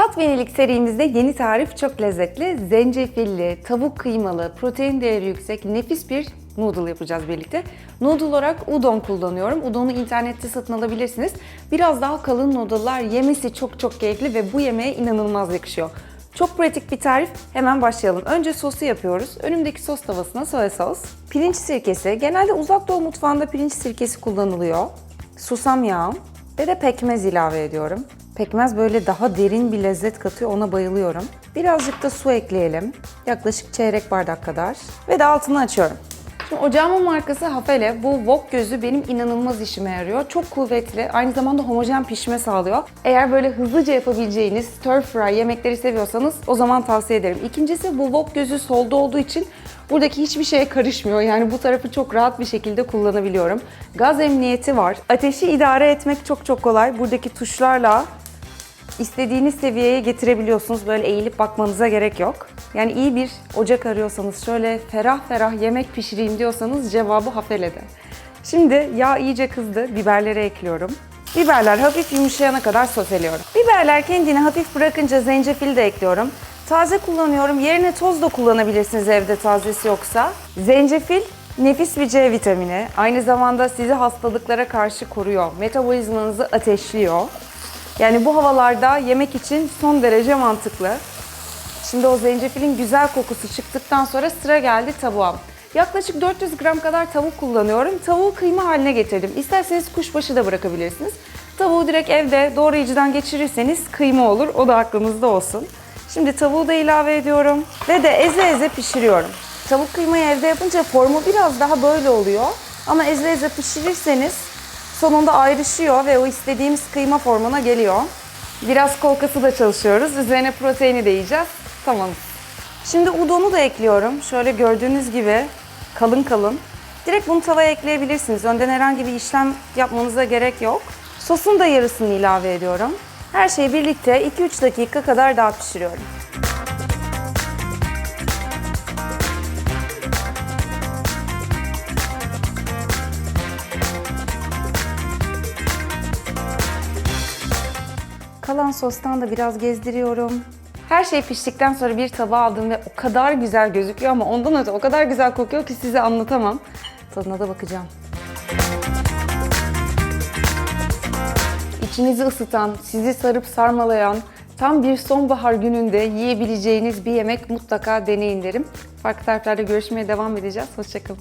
Tat ve Yenilik serimizde yeni tarif çok lezzetli, zencefilli, tavuk kıymalı, protein değeri yüksek, nefis bir noodle yapacağız birlikte. Noodle olarak udon kullanıyorum. Udon'u internette satın alabilirsiniz. Biraz daha kalın noodle'lar yemesi çok çok keyifli ve bu yemeğe inanılmaz yakışıyor. Çok pratik bir tarif. Hemen başlayalım. Önce sosu yapıyoruz. Önümdeki sos tavasına soya sos, pirinç sirkesi. Genelde uzak doğu mutfağında pirinç sirkesi kullanılıyor. Susam yağı ve de pekmez ilave ediyorum. Pekmez böyle daha derin bir lezzet katıyor. Ona bayılıyorum. Birazcık da su ekleyelim. Yaklaşık çeyrek bardak kadar. Ve de altını açıyorum. Ocağımın markası Hafele. Bu wok gözü benim inanılmaz işime yarıyor. Çok kuvvetli, aynı zamanda homojen pişme sağlıyor. Eğer böyle hızlıca yapabileceğiniz stir fry yemekleri seviyorsanız o zaman tavsiye ederim. İkincisi bu wok gözü solda olduğu için buradaki hiçbir şeye karışmıyor. Yani bu tarafı çok rahat bir şekilde kullanabiliyorum. Gaz emniyeti var. Ateşi idare etmek çok çok kolay. Buradaki tuşlarla istediğiniz seviyeye getirebiliyorsunuz. Böyle eğilip bakmanıza gerek yok. Yani iyi bir ocak arıyorsanız, şöyle ferah ferah yemek pişireyim diyorsanız cevabı Hafele'de. Şimdi yağ iyice kızdı. Biberleri ekliyorum. Biberler hafif yumuşayana kadar soseliyorum. Biberler kendini hafif bırakınca zencefil de ekliyorum. Taze kullanıyorum. Yerine toz da kullanabilirsiniz evde tazesi yoksa. Zencefil nefis bir C vitamini. Aynı zamanda sizi hastalıklara karşı koruyor. Metabolizmanızı ateşliyor. Yani bu havalarda yemek için son derece mantıklı. Şimdi o zencefilin güzel kokusu çıktıktan sonra sıra geldi tavuğa. Yaklaşık 400 gram kadar tavuk kullanıyorum. Tavuğu kıyma haline getirdim. İsterseniz kuşbaşı da bırakabilirsiniz. Tavuğu direkt evde doğrayıcıdan geçirirseniz kıyma olur. O da aklınızda olsun. Şimdi tavuğu da ilave ediyorum ve de eze eze pişiriyorum. Tavuk kıymayı evde yapınca formu biraz daha böyle oluyor. Ama eze eze pişirirseniz sonunda ayrışıyor ve o istediğimiz kıyma formuna geliyor. Biraz kolkası da çalışıyoruz. Üzerine proteini de yiyeceğiz. Tamam. Şimdi udonu da ekliyorum. Şöyle gördüğünüz gibi kalın kalın. Direkt bunu tavaya ekleyebilirsiniz. Önden herhangi bir işlem yapmanıza gerek yok. Sosun da yarısını ilave ediyorum. Her şeyi birlikte 2-3 dakika kadar daha pişiriyorum. Kalan sostan da biraz gezdiriyorum. Her şey piştikten sonra bir tabağa aldım ve o kadar güzel gözüküyor ama ondan öte o kadar güzel kokuyor ki size anlatamam. Tadına da bakacağım. İçinizi ısıtan, sizi sarıp sarmalayan, tam bir sonbahar gününde yiyebileceğiniz bir yemek mutlaka deneyin derim. Farklı tariflerde görüşmeye devam edeceğiz. Hoşçakalın.